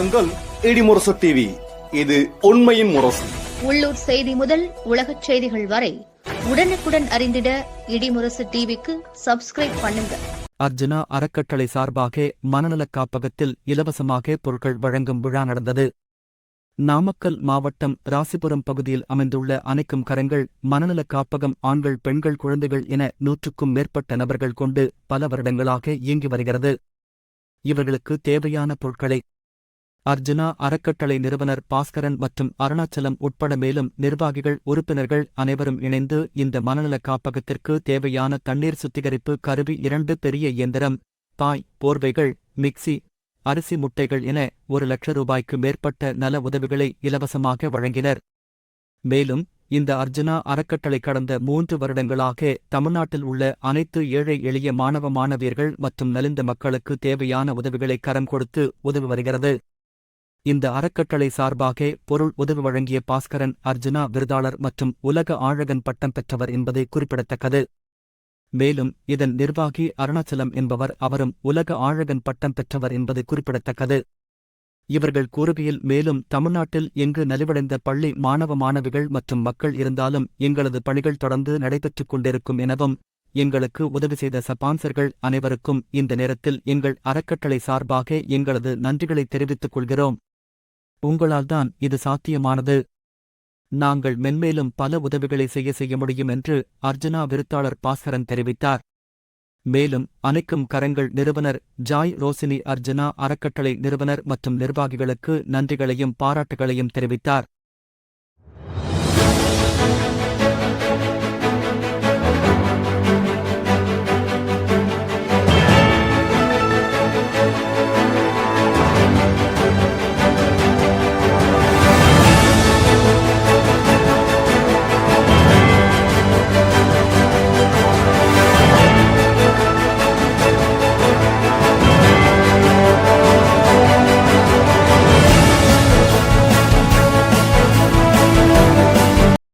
பாருங்கள் இடிமுரசு டிவி இது உண்மையின் முரசு. உள்ளூர் செய்தி முதல் உலகச் செய்திகள் வரை உடனுக்குடன் அறிந்திட இடிமுரசு டிவிக்கு சப்ஸ்கிரைப் பண்ணுங்க. அர்ஜுனா அறக்கட்டளை சார்பாக மனநலக் காப்பகத்தில் இலவசமாக பொருட்கள் வழங்கும் விழா நடந்தது. நாமக்கல் மாவட்டம் ராசிபுரம் பகுதியில் அமைந்துள்ள அணைக்கும் கரங்கள் மனநலக் காப்பகம் ஆண்கள் பெண்கள் குழந்தைகள் என நூற்றுக்கும் மேற்பட்ட நபர்கள் கொண்டு பல வருடங்களாக இயங்கி வருகிறது. இவர்களுக்கு தேவையான பொருட்களை அர்ஜுனா அறக்கட்டளை நிறுவனர் பாஸ்கரன் மற்றும் அருணாச்சலம் உட்பட மேலும் நிர்வாகிகள் உறுப்பினர்கள் அனைவரும் இணைந்து இந்த மனநலக் காப்பகத்திற்கு தேவையான தண்ணீர் சுத்திகரிப்பு கருவி இரண்டு பெரிய இயந்திரம் பாய் போர்வைகள் மிக்சி அரிசி முட்டைகள் என ஒரு லட்ச ரூபாய்க்கு மேற்பட்ட நல உதவிகளை இலவசமாக வழங்கினர். மேலும் இந்த அர்ஜுனா அறக்கட்டளை கடந்த மூன்று வருடங்களாக தமிழ்நாட்டில் உள்ள அனைத்து ஏழை எளிய மாணவ மாணவியர்கள் மற்றும் நலிந்த மக்களுக்கு தேவையான உதவிகளை கரம் கொடுத்து உதவி வருகிறது. இந்த அறக்கட்டளை சார்பாக பொருள் உதவி வழங்கிய பாஸ்கரன் அர்ஜுனா விருதாளர் மற்றும் உலக ஆழகன் பட்டம் பெற்றவர் என்பது குறிப்பிடத்தக்கது. மேலும் இதன் நிர்வாகி அருணாச்சலம் என்பவர் அவரும் உலக ஆழகன் பட்டம் பெற்றவர் என்பது குறிப்பிடத்தக்கது. இவர்கள் கூறுகையில் மேலும் தமிழ்நாட்டில் எங்கு நலிவடைந்த பள்ளி மாணவ மாணவிகள் மற்றும் மக்கள் இருந்தாலும் எங்களது பணிகள் தொடர்ந்து நடைபெற்றுக் கொண்டிருக்கும் எனவும் எங்களுக்கு உதவி செய்த சபான்சர்கள் அனைவருக்கும் இந்த நேரத்தில் எங்கள் அறக்கட்டளை சார்பாக எங்களது நன்றிகளை தெரிவித்துக் கொள்கிறோம். உங்களால்தான் இது சாத்தியமானது. நாங்கள் மென்மேலும் பல உதவிகளை செய்ய செய்ய முடியும் என்று அர்ஜுனா விருத்தாளர் பாஸ்கரன் தெரிவித்தார். மேலும் அனைக்கும் கரங்கள் நிறுவனர் ஜாய் ரோசினி அர்ஜுனா அறக்கட்டளை நிறுவனர் மற்றும் நிர்வாகிகளுக்கு நன்றிகளையும் பாராட்டுகளையும் தெரிவித்தார்.